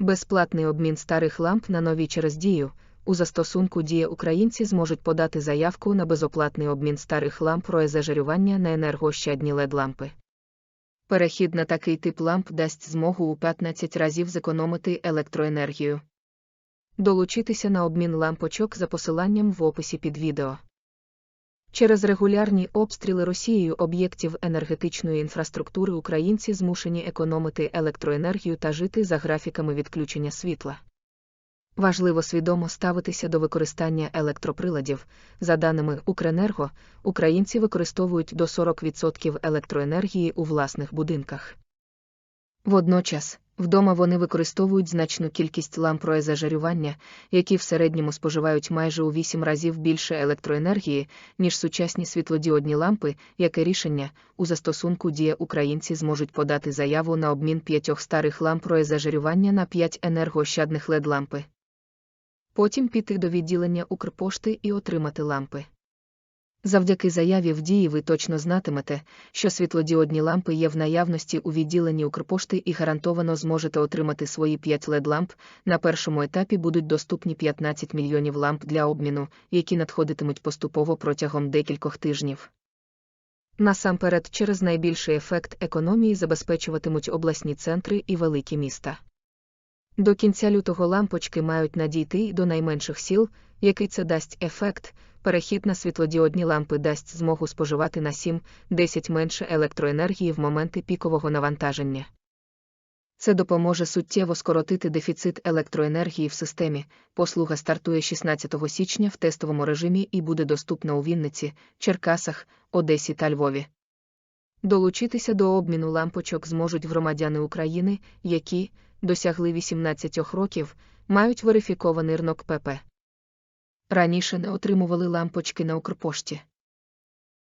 Безплатний обмін старих ламп на нові через дію. У застосунку дія українці зможуть подати заявку на безоплатний обмін старих ламп розжарювання на енергоощадні led лампи. Перехід на такий тип ламп дасть змогу у 15 разів зекономити електроенергію. Долучитися на обмін лампочок за посиланням в описі під відео. Через регулярні обстріли Росією об'єктів енергетичної інфраструктури українці змушені економити електроенергію та жити за графіками відключення світла. Важливо свідомо ставитися до використання електроприладів. За даними Укренерго, українці використовують до 40% електроенергії у власних будинках. Водночас, вдома вони використовують значну кількість ламп розжарювання, які в середньому споживають майже у 8 разів більше електроенергії, ніж сучасні світлодіодні лампи, яке рішення у застосунку дія українці зможуть подати заяву на обмін п'ятьох старих ламп розжарювання на 5 енергоощадних led лампи. Потім піти до відділення Укрпошти і отримати лампи. Завдяки заяві в дії ви точно знатимете, що світлодіодні лампи є в наявності у відділенні Укрпошти і гарантовано зможете отримати свої 5 led ламп. На першому етапі будуть доступні 15 мільйонів ламп для обміну, які надходитимуть поступово протягом декількох тижнів. Насамперед, через найбільший ефект економії забезпечуватимуть обласні центри і великі міста. До кінця лютого лампочки мають надійти до найменших сіл, який це дасть ефект. Перехід на світлодіодні лампи дасть змогу споживати на 7-10 менше електроенергії в моменти пікового навантаження. Це допоможе суттєво скоротити дефіцит електроенергії в системі. Послуга стартує 16 січня в тестовому режимі і буде доступна у Вінниці, Черкасах, Одесі та Львові. Долучитися до обміну лампочок зможуть громадяни України, які досягли 18 років, мають верифікований РНОК ПП. Раніше не отримували лампочки на Укрпошті.